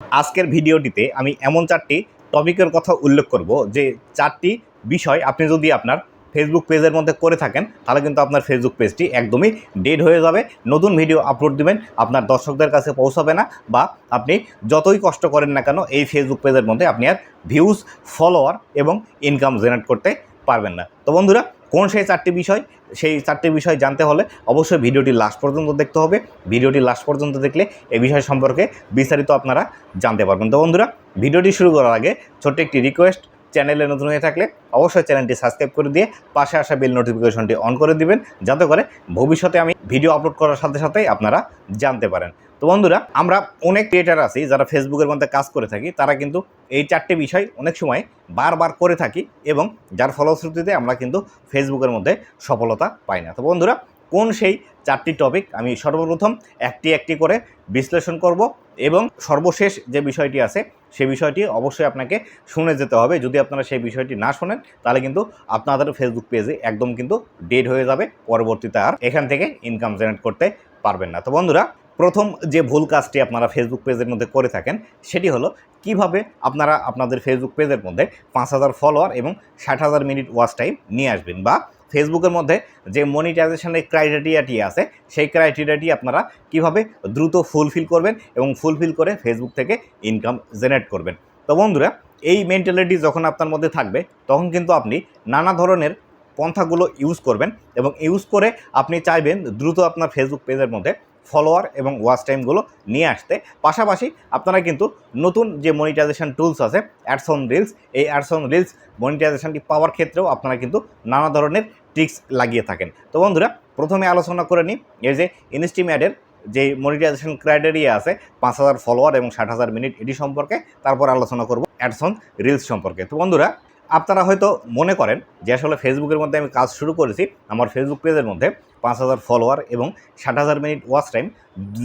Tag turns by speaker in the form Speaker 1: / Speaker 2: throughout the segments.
Speaker 1: আজকের ভিডিওটিতে আমি এমন চারটি টপিকের কথা উল্লেখ করব যে চারটি বিষয় আপনি যদি আপনার ফেসবুক পেজের মধ্যে করে থাকেন, তাহলে কিন্তু আপনার ফেসবুক পেজটি একদমই ডেড হয়ে যাবে। নতুন ভিডিও আপলোড দিবেন, আপনার দর্শকদের কাছে পৌঁছাবে না বা আপনি যতই কষ্ট করেন না কেন, এই ফেসবুক পেজের মধ্যে আপনি আর ভিউজ ফলোয়ার এবং ইনকাম জেনারেট করতে পারবেন না। তো বন্ধুরা কোন সেই চারটি বিষয়, সেই চারটি বিষয় জানতে হলে অবশ্যই ভিডিওটি লাস্ট পর্যন্ত দেখতে হবে। ভিডিওটি লাস্ট পর্যন্ত দেখলে এই বিষয় সম্পর্কে বিস্তারিত আপনারা জানতে পারবেন। তো বন্ধুরা, ভিডিওটি শুরু করার আগে ছোট্ট একটি রিকোয়েস্ট চ্যানেলে নতুন হয়ে থাকলে অবশ্যই চ্যানেলটি সাবস্ক্রাইব করে দিয়ে পাশে আসা বেল নোটিফিকেশনটি অন করে দিবেন, যাতে করে ভবিষ্যতে আমি ভিডিও আপলোড করার সাথে সাথেই আপনারা জানতে পারেন। তো বন্ধুরা, আমরা অনেক ক্রিয়েটার আছি যারা ফেসবুকের মধ্যে কাজ করে থাকি, তারা কিন্তু এই চারটে বিষয় অনেক সময় বারবার করে থাকি এবং যার ফলশ্রুতিতে আমরা কিন্তু ফেসবুকের মধ্যে সফলতা পাই না। তো বন্ধুরা, কোন সেই চারটি টপিক আমি সর্বপ্রথম একটি একটি করে বিশ্লেষণ করব এবং সর্বশেষ যে বিষয়টি আছে সেই বিষয়টি অবশ্যই আপনাকে শুনে যেতে হবে। যদি আপনারা সেই বিষয়টি না শোনেন, তাহলে কিন্তু আপনাদের ফেসবুক পেজে একদম কিন্তু ডেড হয়ে যাবে, পরবর্তীতে আর এখান থেকে ইনকাম জেনারেট করতে পারবেন না। তো বন্ধুরা, প্রথম যে ভুল কাজটি আপনারা ফেসবুক পেজের মধ্যে করে থাকেন, সেটি হলো কীভাবে আপনারা আপনাদের ফেসবুক পেজের মধ্যে পাঁচ হাজার ফলোয়ার এবং ষাট হাজার মিনিট ওয়াচ টাইম নিয়ে আসবেন বা ফেসবুকের মধ্যে যে মনিটাইজেশনের ক্রাইটেরিয়াটি আছে, সেই ক্রাইটেরিয়াটি আপনারা কীভাবে দ্রুত ফুলফিল করবেন এবং ফুলফিল করে ফেসবুক থেকে ইনকাম জেনারেট করবেন। তো বন্ধুরা, এই মেন্টালিটি যখন আপনার মধ্যে থাকবে, তখন কিন্তু আপনি নানা ধরনের পন্থাগুলো ইউজ করবেন এবং ইউজ করে আপনি চাইবেন দ্রুত আপনার ফেসবুক পেজের মধ্যে ফলোয়ার এবং ওয়াচ টাইমগুলো নিয়ে আসতে। পাশাপাশি আপনারা কিন্তু নতুন যে মনিটাইজেশন টুলস আছে অ্যাডসন রিলস এই অ্যাডসন রিলস মনিটাইজেশনটি পাওয়ার ক্ষেত্রেও আপনারা কিন্তু নানা ধরনের ট্রিক্স লাগিয়ে থাকেন। তো বন্ধুরা, প্রথমে আলোচনা করে নিই, এই যে ইনস্টিম্যাডের যে মনিটাইজেশন ক্রাইটেরিয়া আছে, পাঁচ হাজার ফলোয়ার এবং ষাট হাজার মিনিট এটি সম্পর্কে, তারপর আলোচনা করব অ্যাডসন রিলস সম্পর্কে। তো বন্ধুরা, আপনারা হয়তো মনে করেন যে আসলে ফেসবুকের মধ্যে আমি কাজ শুরু করেছি, আমার ফেসবুক পেজের মধ্যে পাঁচ হাজার ফলোয়ার এবং ষাট হাজার মিনিট ওয়াচ টাইম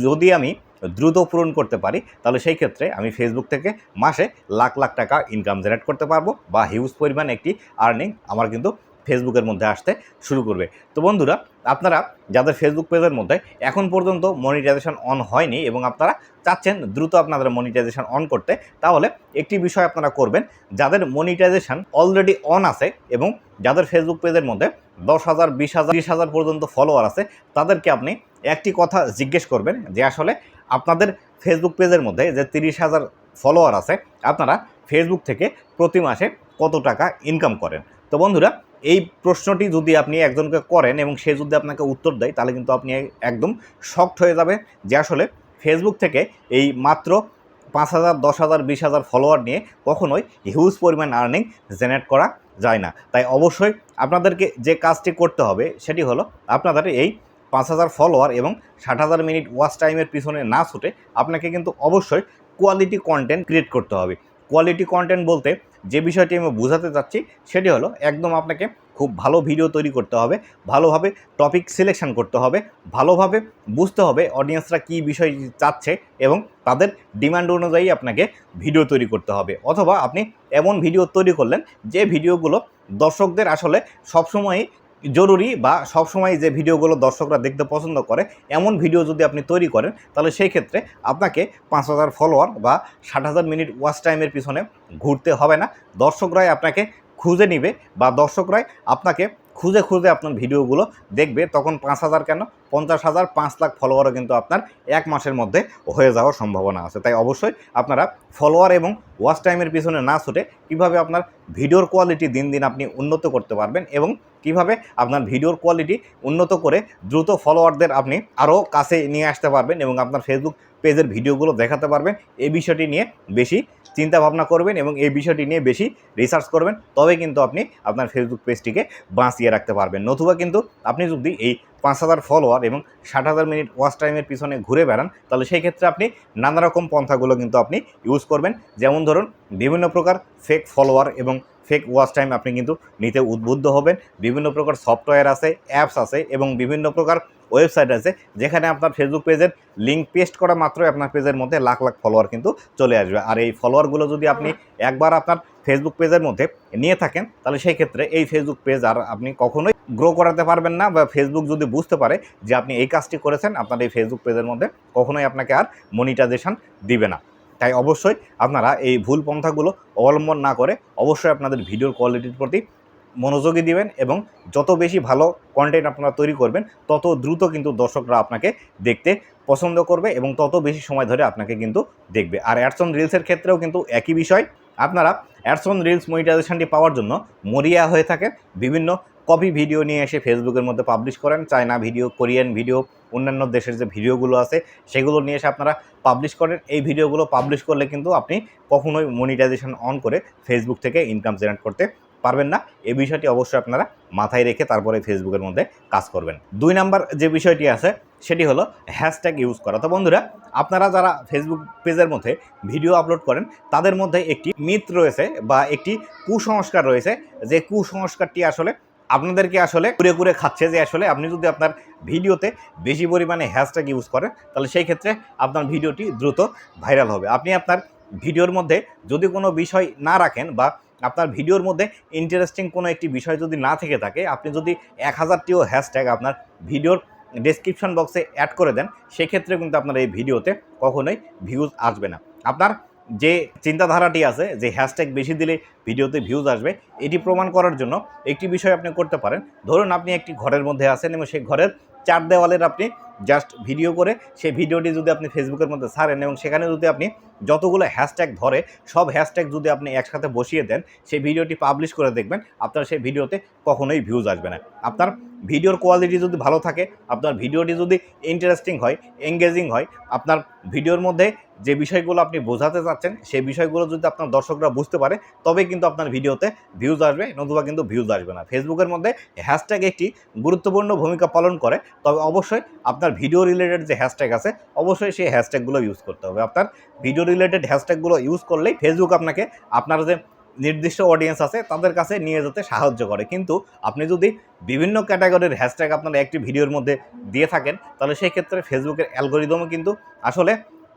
Speaker 1: যদি আমি দ্রুত পূরণ করতে পারি, তাহলে সেই ক্ষেত্রে আমি ফেসবুক থেকে মাসে লাখ লাখ টাকা ইনকাম জেনারেট করতে পারব বা হিউজ পরিমাণ একটি আর্নিং আমার কিন্তু ফেসবুকের মধ্যে আসতে শুরু করবে। তো বন্ধুরা, আপনারা যাদের ফেসবুক পেজের মধ্যে এখন পর্যন্ত মনিটাইজেশন অন হয়নি এবং আপনারা চাচ্ছেন দ্রুত আপনাদের মনিটাইজেশন অন করতে, তাহলে একটি বিষয় আপনারা করবেন, যাদের মনিটাইজেশন অলরেডি অন আছে এবং যাদের ফেসবুক পেজের মধ্যে দশ হাজার, বিশ হাজার বিশ হাজার পর্যন্ত ফলোয়ার আছে, তাদেরকে আপনি একটি কথা জিজ্ঞেস করবেন যে আসলে আপনাদের ফেসবুক পেজের মধ্যে যে তিরিশ হাজার ফলোয়ার আছে, আপনারা ফেসবুক থেকে প্রতি মাসে কত টাকা ইনকাম করেন। তো বন্ধুরা এই প্রশ্নটি যদি আপনি একজনকে করেন এবং সে যদি আপনাকে উত্তর দেয়, তাহলে কিন্তু আপনি একদম শক্ট হয়ে যাবে যে আসলে ফেসবুক থেকে এই মাত্র পাঁচ হাজার, দশ হাজার, বিশ হাজার ফলোয়ার নিয়ে কখনোই হিউজ পরিমাণ আর্নিং জেনারেট করা যায় না। তাই অবশ্যই আপনাদেরকে যে কাজটি করতে হবে, সেটি হলো আপনাদের এই পাঁচ হাজার ফলোয়ার এবং ষাট হাজার মিনিট ওয়াচ টাইমের পিছনে না ছুটে আপনাকে কিন্তু অবশ্যই কোয়ালিটি কন্টেন্ট ক্রিয়েট করতে হবে। কোয়ালিটি কন্টেন্ট বলতে যে বিষয়টি আমি বোঝাতে চাচ্ছি, সেটি হলো একদম আপনাকে খুব ভালো ভিডিও তৈরি করতে হবে, ভালোভাবে টপিক সিলেকশন করতে হবে, ভালোভাবে বুঝতে হবে অডিয়েন্সরা কী বিষয় চাচ্ছে এবং তাদের ডিমান্ড অনুযায়ী আপনাকে ভিডিও তৈরি করতে হবে। অথবা আপনি এমন ভিডিও তৈরি করলেন যে ভিডিওগুলো দর্শকদের আসলে সবসময়ই জরুরি বা সবসময় যে ভিডিওগুলো দর্শকরা দেখতে পছন্দ করে, এমন ভিডিও যদি আপনি তৈরি করেন, তাহলে সেই ক্ষেত্রে আপনাকে পাঁচ হাজার ফলোয়ার বা ষাট হাজার মিনিট ওয়াচ টাইমের পিছনে ঘুরতে হবে না। দর্শকরাই আপনাকে খুঁজে নিবে বা দর্শকরাই আপনাকে খুঁজে খুঁজে আপনার ভিডিওগুলো দেখবে, তখন পাঁচ হাজার কেন? পঞ্চাশ হাজার, পাঁচ লাখ ফলোয়ারও কিন্তু আপনার এক মাসের মধ্যে হয়ে যাওয়ার সম্ভাবনা আছে। তাই অবশ্যই আপনারা ফলোয়ার এবং ওয়াচ টাইমের পিছনে না ছুটে কীভাবে আপনার ভিডিওর কোয়ালিটি দিন দিন আপনি উন্নত করতে পারবেন এবং কীভাবে আপনার ভিডিওর কোয়ালিটি উন্নত করে দ্রুত ফলোয়ারদের আপনি আরও কাছে নিয়ে আসতে পারবেন এবং আপনার ফেসবুক পেজের ভিডিওগুলো দেখাতে পারবেন এই বিষয়টি নিয়ে বেশি চিন্তা ভাবনা করবেন এবং এই বিষয়টি নিয়ে বেশি রিসার্চ করবেন তবে কিন্তু আপনি আপনার ফেসবুক পেজটিকে বাঁচিয়ে রাখতে পারবেন। নতুবা কিন্তু আপনি যদি এই পাঁচ হাজার ফলোয়ার এবং ষাট হাজার মিনিট ওয়াচ টাইমের পিছনে ঘুরে বেড়ান, তাহলে সেই ক্ষেত্রে আপনি নানা রকম পন্থাগুলো কিন্তু আপনি ইউজ করবেন। যেমন ধরুন, বিভিন্ন প্রকার ফেক ফলোয়ার এবং ফেক ওয়াচ টাইম আপনি কিন্তু নিতে উদ্বুদ্ধ হবেন। বিভিন্ন প্রকার সফটওয়্যার আছে অ্যাপস আছে এবং বিভিন্ন প্রকার ওয়েবসাইট আছে যেখানে আপনার ফেসবুক পেজের লিঙ্ক পেস্ট করা মাত্রই আপনার পেজের মধ্যে লাখ লাখ ফলোয়ার কিন্তু চলে আসবে। আর এই ফলোয়ারগুলো যদি আপনি একবার আপনার ফেসবুক পেজের মধ্যে নিয়ে থাকেন তাহলে সেই ক্ষেত্রে এই ফেসবুক পেজ আর আপনি কখনোই গ্রো করাতে পারবেন না বা ফেসবুক যদি বুঝতে পারে যে আপনি এই কাজটি করেছেন আপনার এই ফেসবুক পেজের মধ্যে কখনোই আপনাকে আর মনিটাইজেশন দিবে না। তাই অবশ্যই আপনারা এই ভুল পন্থাগুলো অবলম্বন না করে অবশ্যই আপনাদের ভিডিওর কোয়ালিটির প্রতি মনোযোগী দিবেন এবং যত বেশি ভালো কন্টেন্ট আপনারা তৈরি করবেন, তত দ্রুত কিন্তু দর্শকরা আপনাকে দেখতে পছন্দ করবে এবং তত বেশি সময় ধরে আপনাকে কিন্তু দেখবে। আর অ্যাডসন রিলসের ক্ষেত্রেও কিন্তু একই বিষয়, আপনারা অ্যাডসন রিলস মনিটাইজেশনটি পাওয়ার জন্য মরিয়া হয়ে থাকেন। বিভিন্ন কপি ভিডিও নিয়ে এসে ফেসবুকের মধ্যে পাবলিশ করেন। চায়না ভিডিও কোরিয়ান ভিডিও অন্যান্য দেশের যে ভিডিওগুলো আছে, সেগুলো নিয়ে এসে আপনারা পাবলিশ করেন। এই ভিডিওগুলো পাবলিশ করলে কিন্তু আপনি কখনোই মনিটাইজেশন অন করে ফেসবুক থেকে ইনকাম জেনারেট করতে পারবেন না। এই বিষয়টি অবশ্যই আপনারা মাথায় রেখে তারপরে ফেসবুকের মধ্যে কাজ করবেন। দুই নাম্বার যে বিষয়টি আছে, সেটি হলো হ্যাশট্যাগ ইউজ করা। তো বন্ধুরা, আপনারা যারা ফেসবুক পেজের মধ্যে ভিডিও আপলোড করেন, তাদের মধ্যে একটি মিথ রয়েছে বা একটি কুসংস্কার রয়েছে। যে কুসংস্কারটি আসলে আপনাদেরকে আসলে কুরে কুরে খাচ্ছে যে আসলে আপনি যদি আপনার ভিডিওতে বেশি পরিমাণে হ্যাশট্যাগ ইউজ করেন, তাহলে সেই ক্ষেত্রে আপনার ভিডিওটি দ্রুত ভাইরাল হবে। আপনি আপনার ভিডিওর মধ্যে যদি কোনো বিষয় না রাখেন বা আপনার ভিডিওর মধ্যে ইন্টারেস্টিং কোনো একটি বিষয় যদি না থেকে থাকে, আপনি যদি এক হাজারটিও হ্যাশট্যাগ আপনার ভিডিওর ডেসক্রিপশন বক্সে অ্যাড করে দেন, সেক্ষেত্রে কিন্তু আপনার এই ভিডিওতে কখনোই ভিউজ আসবে না। আপনার যে চিন্তাধারাটি আছে, যে হ্যাশট্যাগ বেশি দিলে ভিডিওতে ভিউজ আসবে, এটি প্রমাণ করার জন্য একটি বিষয় আপনি করতে পারেন। ধরুন আপনি একটি ঘরের মধ্যে আছেন এবং সেই ঘরের চার দেওয়ালের আপনি জাস্ট ভিডিও করে, সেই ভিডিওটি যদি আপনি ফেসবুকের মধ্যে ছাড়েন এবং সেখানে যদি আপনি যতগুলো হ্যাশট্যাগ ধরে, সব হ্যাশট্যাগ যদি আপনি একসাথে বসিয়ে দেন, সেই ভিডিওটি পাবলিশ করে দেখবেন, আপনার সেই ভিডিওতে কখনোই ভিউজ আসবে না। আপনার ভিডিওর কোয়ালিটি যদি ভালো থাকে, আপনার ভিডিওটি যদি ইন্টারেস্টিং হয় এঙ্গেজিং হয়, আপনার ভিডিওর মধ্যে যে বিষয়গুলো আপনি বোঝাতে চাচ্ছেন, সেই বিষয়গুলো যদি আপনার দর্শকরা বুঝতে পারে তবে কিন্তু আপনার ভিডিওতে ভিউজ আসবে, নতুবা কিন্তু ভিউজ আসবে না। ফেসবুকের মধ্যে হ্যাশট্যাগ একটি গুরুত্বপূর্ণ ভূমিকা পালন করে, তবে অবশ্যই আপনার ভিডিও রিলেটেড যে হ্যাশট্যাগ আছে, অবশ্যই সেই হ্যাশট্যাগুলো ইউজ করতে হবে। আপনার ভিডিও রিলেটেড হ্যাশট্যাগুলো ইউজ করলেই ফেসবুক আপনাকে আপনার যে নির্দিষ্ট অডিয়েন্স আছে, তাদের কাছে নিয়ে যেতে সাহায্য করে। কিন্তু আপনি যদি বিভিন্ন ক্যাটাগরির হ্যাশট্যাগ আপনার একটি ভিডিওর মধ্যে দিয়ে থাকেন, তাহলে সেই ক্ষেত্রে ফেসবুকের অ্যালগোরিদমও কিন্তু আসলে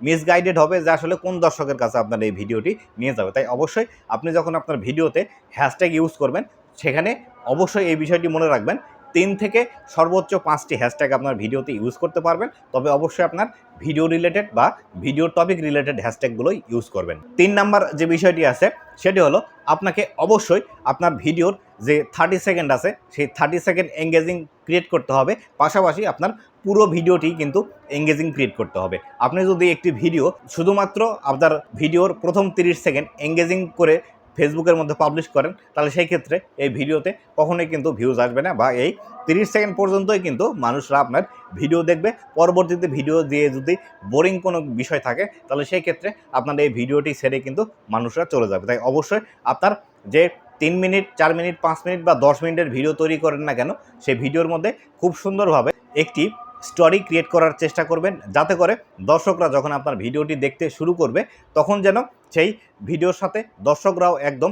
Speaker 1: মিসগাইডেড হবে যে আসলে কোন দর্শকের কাছে আপনার এই ভিডিওটি নিয়ে যাবে। তাই অবশ্যই আপনি যখন আপনার ভিডিওতে হ্যাশট্যাগ ইউজ করবেন, সেখানে অবশ্যই এই বিষয়টি মনে রাখবেন তিন থেকে সর্বোচ্চ পাঁচটি হ্যাশট্যাগ আপনার ভিডিওতে ইউজ করতে পারবেন। তবে অবশ্যই আপনার ভিডিও রিলেটেড বা ভিডিও টপিক রিলেটেড হ্যাশট্যাগুলোই ইউজ করবেন। তিন নাম্বার যে বিষয়টি আছে, সেটি হলো আপনাকে অবশ্যই আপনার ভিডিওর যে থার্টি সেকেন্ড আছে, সেই থার্টি সেকেন্ড এঙ্গেজিং ক্রিয়েট করতে হবে। পাশাপাশি আপনার পুরো ভিডিওটি কিন্তু এঙ্গেজিং ক্রিয়েট করতে হবে। আপনি যদি একটি ভিডিও শুধুমাত্র আপনার ভিডিওর প্রথম তিরিশ সেকেন্ড এঙ্গেজিং করে ফেসবুকের মধ্যে পাবলিশ করেন, তাহলে সেই ক্ষেত্রে এই ভিডিওতে কখনোই কিন্তু ভিউজ আসবে না বা এই তিরিশ সেকেন্ড পর্যন্তই কিন্তু মানুষরা আপনার ভিডিও দেখবে। পরবর্তীতে ভিডিও দিয়ে যদি বোরিং কোনো বিষয় থাকে, তাহলে সেই ক্ষেত্রে আপনার এই ভিডিওটি ছেড়ে কিন্তু মানুষরা চলে যাবে। তাই অবশ্যই আপনার যে তিন মিনিট, চার মিনিট, পাঁচ মিনিট বা দশ মিনিটের ভিডিও তৈরি করেন না কেন, সেই ভিডিওর মধ্যে খুব সুন্দরভাবে একটি স্টোরি ক্রিয়েট করার চেষ্টা করবেন। যাতে করে দর্শকরা যখন আপনার ভিডিওটি দেখতে শুরু করবে, তখন যেন সেই ভিডিওর সাথে দর্শকরাও একদম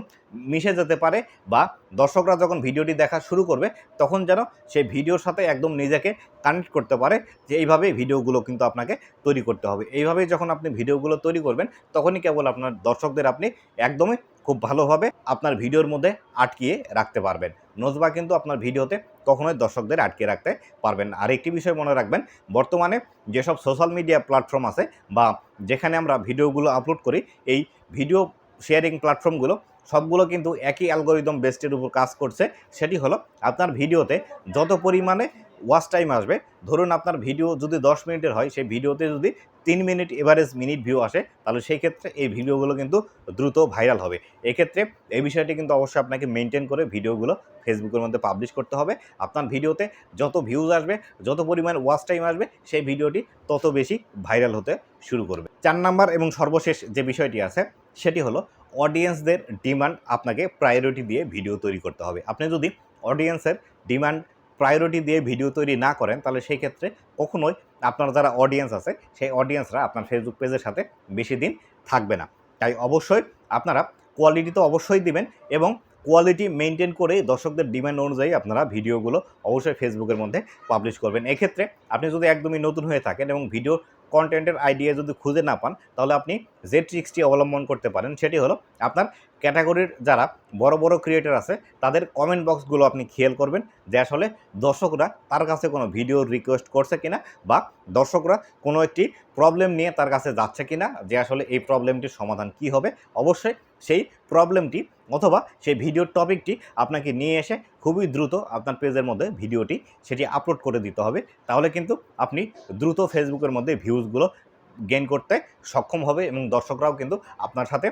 Speaker 1: মিশে যেতে পারে বা দর্শকরা যখন ভিডিওটি দেখা শুরু করবে, তখন যেন সেই ভিডিওর সাথে একদম নিজেকে কানেক্ট করতে পারে যে এইভাবে ভিডিওগুলো কিন্তু আপনাকে তৈরি করতে হবে। এইভাবেই যখন আপনি ভিডিওগুলো তৈরি করবেন, তখনই কেবল আপনার দর্শকদের আপনি একদমই খুব ভালোভাবে আপনার ভিডিওর মধ্যে আটকিয়ে রাখতে পারবেন। নজবা কিন্তু আপনার ভিডিওতে কখনোই দর্শকদের আটকে রাখতে পারবেন আর একটি বিষয় মনে রাখবেন, বর্তমানে যেসব সোশ্যাল মিডিয়া প্ল্যাটফর্ম আছে বা যেখানে আমরা ভিডিওগুলো আপলোড করি, এই ভিডিও শেয়ারিং প্ল্যাটফর্মগুলো সবগুলো কিন্তু একই অ্যালগোরিদম বেস্টের উপর কাজ করছে। সেটি হলো আপনার ভিডিওতে যত পরিমাণে ওয়াচ টাইম আসবে। ধরুন আপনার ভিডিও যদি দশ মিনিটের হয়, সেই ভিডিওতে যদি তিন মিনিট এভারেজ মিনিট ভিউ আসে, তাহলে সেই ক্ষেত্রে এই ভিডিওগুলো কিন্তু দ্রুত ভাইরাল হবে। এক্ষেত্রে এই বিষয়টি কিন্তু অবশ্যই আপনাকে মেনটেন করে ভিডিওগুলো ফেসবুকের মধ্যে পাবলিশ করতে হবে। আপনার ভিডিওতে যত ভিউজ আসবে, যত পরিমাণ ওয়াচ টাইম আসবে, সেই ভিডিওটি তত বেশি ভাইরাল হতে শুরু করবে। চার নাম্বার এবং সর্বশেষ যে বিষয়টি আছে, সেটি হলো অডিয়েন্সদের ডিমান্ড আপনাকে প্রায়োরিটি দিয়ে ভিডিও তৈরি করতে হবে। আপনি যদি অডিয়েন্সের ডিমান্ড প্রায়োরিটি দিয়ে ভিডিও তৈরি না করেন, তাহলে সেই ক্ষেত্রে কখনোই আপনার যারা অডিয়েন্স আছে, সেই অডিয়েন্সরা আপনার ফেসবুক পেজের সাথে বেশি দিন থাকবে না। তাই অবশ্যই আপনারা কোয়ালিটি তো অবশ্যই দিবেন এবং কোয়ালিটি মেনটেন করে দর্শকদের ডিমান্ড অনুযায়ী আপনারা ভিডিওগুলো অবশ্যই ফেসবুকের মধ্যে পাবলিশ করবেন। এক্ষেত্রে আপনি যদি একদমই নতুন হয়ে থাকেন এবং ভিডিও কন্টেন্টের আইডিয়া যদি খুঁজে না পান, তাহলে আপনি যে ট্রিক্সটি অবলম্বন করতে পারেন। সেটি হলো আপনার ক্যাটাগরির যারা বড় বড় ক্রিয়েটার আছে, তাদের কমেন্ট বক্সগুলো আপনি খেয়াল করবেন, যে আসলে দর্শকরা তার কাছে কোনো ভিডিও রিকোয়েস্ট করছে কিনা, বা দর্শকরা কোনো একটি প্রবলেম নিয়ে তার কাছে যাচ্ছে কিনা, যে আসলে এই প্রবলেমটির সমাধান কি হবে। অবশ্যই সেই প্রবলেমটি অথবা সেই ভিডিওর টপিকটি আপনাকে নিয়ে এসে খুবই দ্রুত আপনার পেজের মধ্যে ভিডিওটি সেটি আপলোড করে দিতে হবে। তাহলে কিন্তু আপনি দ্রুত ফেসবুকের মধ্যে ভিউজগুলো গেইন করতে সক্ষম হবে এবং দর্শকরাও কিন্তু আপনার সাথে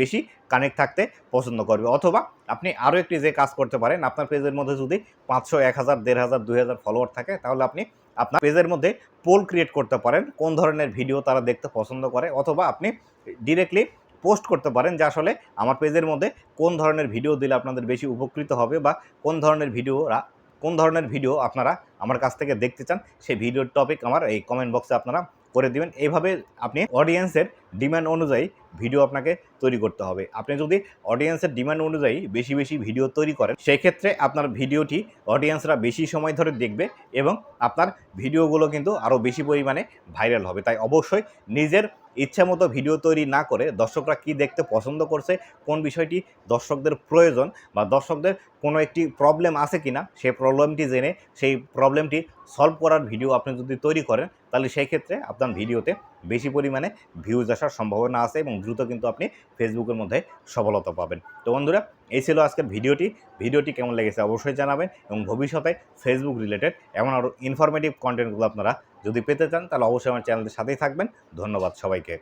Speaker 1: বেশি কানেক্ট থাকতে পছন্দ করবে। অথবা আপনি আরও একটি যে কাজ করতে পারেন, আপনার পেজের মধ্যে যদি পাঁচশো, এক হাজার, দেড় হাজার, দুই হাজার ফলোয়ার থাকে, তাহলে আপনি আপনার পেজের মধ্যে পোল ক্রিয়েট করতে পারেন। কোন ধরনের ভিডিও তারা দেখতে পছন্দ করে, অথবা আপনি ডিরেক্টলি পোস্ট করতে পারেন যে আসলে আমার পেজের মধ্যে কোন ধরনের ভিডিও দিলে আপনাদের বেশি উপকৃত হবে বা কোন ধরনের ভিডিওরা কোন ধরনের ভিডিও আপনারা আমার কাছ থেকে দেখতে চান, সেই ভিডিওর টপিক আমার এই কমেন্ট বক্সে আপনারা করে দিবেন। এইভাবে আপনি অডিয়েন্সের ডিমান্ড অনুযায়ী ভিডিও আপনাকে তৈরি করতে হবে। আপনি যদি অডিয়েন্সের ডিমান্ড অনুযায়ী বেশি বেশি ভিডিও তৈরি করেন সেই ক্ষেত্রে আপনার ভিডিওটি অডিয়েন্সরা বেশি সময় ধরে দেখবে এবং আপনার ভিডিওগুলো কিন্তু আরও বেশি পরিমাণে ভাইরাল হবে। তাই অবশ্যই নিজের ইচ্ছা মতো ভিডিও তৈরি না করে দর্শকরা কি দেখতে পছন্দ করছে, কোন বিষয়টি দর্শকদের প্রয়োজন বা দর্শকদের কোনো একটি প্রবলেম আছে কিনা সেই প্রবলেমটি জেনে সেই প্রবলেমটি সলভ করার ভিডিও আপনি যদি তৈরি করেন, তাহলে সেই ক্ষেত্রে আপনার ভিডিওতে বেশি পরিমাণে ভিউজ আসার সম্ভাবনা আছে এবং দ্রুত কিন্তু আপনি ফেসবুকের মধ্যে সফলতা পাবেন। তো বন্ধুরা, এই ছিল আজকের ভিডিওটি। ভিডিওটি কেমন লেগেছে অবশ্যই জানাবেন এবং ভবিষ্যতে ফেসবুক রিলেটেড এমন আরও ইনফরমেটিভ কন্টেন্টগুলো আপনারা যদি পেতে চান, তাহলে অবশ্যই আমার চ্যানেলের সাথেই থাকবেন। ধন্যবাদ সবাইকে।